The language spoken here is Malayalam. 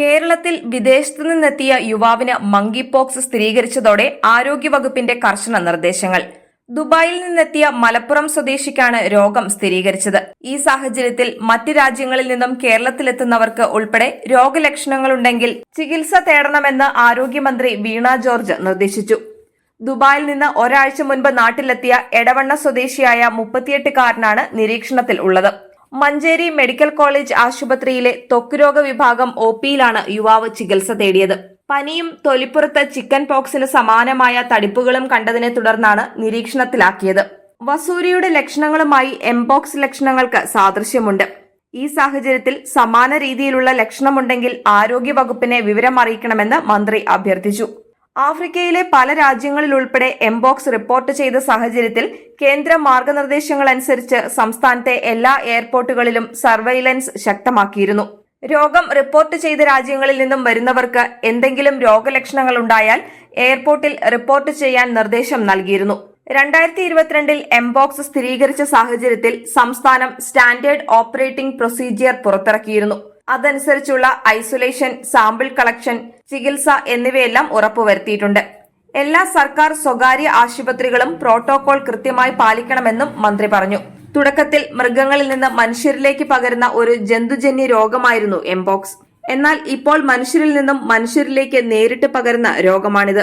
കേരളത്തിൽ വിദേശത്തു നിന്നെത്തിയ യുവാവിന് മങ്കി പോക്സ് സ്ഥിരീകരിച്ചതോടെ ആരോഗ്യവകുപ്പിന്റെ കർശന നിർദ്ദേശങ്ങൾ. ദുബായിൽ നിന്നെത്തിയ മലപ്പുറം സ്വദേശിക്കാണ് രോഗം സ്ഥിരീകരിച്ചത്. ഈ സാഹചര്യത്തിൽ മറ്റ് രാജ്യങ്ങളിൽ നിന്നും കേരളത്തിലെത്തുന്നവർക്ക് ഉൾപ്പെടെ രോഗലക്ഷണങ്ങളുണ്ടെങ്കിൽ ചികിത്സ തേടണമെന്ന് ആരോഗ്യമന്ത്രി വീണ ജോർജ് നിർദ്ദേശിച്ചു. ദുബായിൽ നിന്ന് ഒരാഴ്ച മുൻപ് നാട്ടിലെത്തിയ എടവണ്ണ സ്വദേശിയായ മുപ്പത്തിയെട്ടുകാരനാണ് നിരീക്ഷണത്തിൽ ഉള്ളത്. മഞ്ചേരി മെഡിക്കൽ കോളേജ് ആശുപത്രിയിലെ ത്വക്കുരോഗ വിഭാഗം ഒ പിയിലാണ് യുവാവ് ചികിത്സ തേടിയത്. പനിയും തൊലിപ്പുറത്ത് ചിക്കൻ പോക്സിന് സമാനമായ തടിപ്പുകളും കണ്ടതിനെ തുടർന്നാണ് നിരീക്ഷണത്തിലാക്കിയത്. വസൂരിയുടെ ലക്ഷണങ്ങളുമായി എംപോക്സ് ലക്ഷണങ്ങൾക്ക് സാദൃശ്യമുണ്ട്. ഈ സാഹചര്യത്തിൽ സമാന രീതിയിലുള്ള ലക്ഷണമുണ്ടെങ്കിൽ ആരോഗ്യവകുപ്പിനെ വിവരം അറിയിക്കണമെന്ന് മന്ത്രി അഭ്യർത്ഥിച്ചു. ആഫ്രിക്കയിലെ പല രാജ്യങ്ങളിലുൾപ്പെടെ എംബോക്സ് റിപ്പോർട്ട് ചെയ്ത സാഹചര്യത്തിൽ കേന്ദ്ര മാർഗനിർദ്ദേശങ്ങൾ അനുസരിച്ച് സംസ്ഥാനത്തെ എല്ലാ എയർപോർട്ടുകളിലും സർവൈലൻസ് ശക്തമാക്കിയിരുന്നു. രോഗം റിപ്പോർട്ട് ചെയ്ത രാജ്യങ്ങളിൽ നിന്നും വരുന്നവർക്ക് എന്തെങ്കിലും രോഗലക്ഷണങ്ങൾ ഉണ്ടായാൽ എയർപോർട്ടിൽ റിപ്പോർട്ട് ചെയ്യാൻ നിർദ്ദേശം നൽകിയിരുന്നു. രണ്ടായിരത്തി ഇരുപത്തിരണ്ടിൽ എംബോക്സ് സ്ഥിരീകരിച്ച സാഹചര്യത്തിൽ സംസ്ഥാനം സ്റ്റാൻഡേർഡ് ഓപ്പറേറ്റിംഗ് പ്രൊസീജിയർ പുറത്തിറക്കിയിരുന്നു. അതനുസരിച്ചുള്ള ഐസൊലേഷൻ സാമ്പിൾ കളക്ഷൻ ചികിത്സ എന്നിവയെല്ലാം ഉറപ്പുവരുത്തിയിട്ടുണ്ട്. എല്ലാ സർക്കാർ സ്വകാര്യ ആശുപത്രികളും പ്രോട്ടോകോൾ കൃത്യമായി പാലിക്കണമെന്നും മന്ത്രി പറഞ്ഞു. തുടക്കത്തിൽ മൃഗങ്ങളിൽ നിന്ന് മനുഷ്യരിലേക്ക് പകരുന്ന ഒരു ജന്തുജന്യ രോഗമായിരുന്നു എംപോക്സ് എന്നാൽ ഇപ്പോൾ മനുഷ്യരിൽ നിന്നും മനുഷ്യരിലേക്ക് നേരിട്ട് പകരുന്ന രോഗമാണിത്.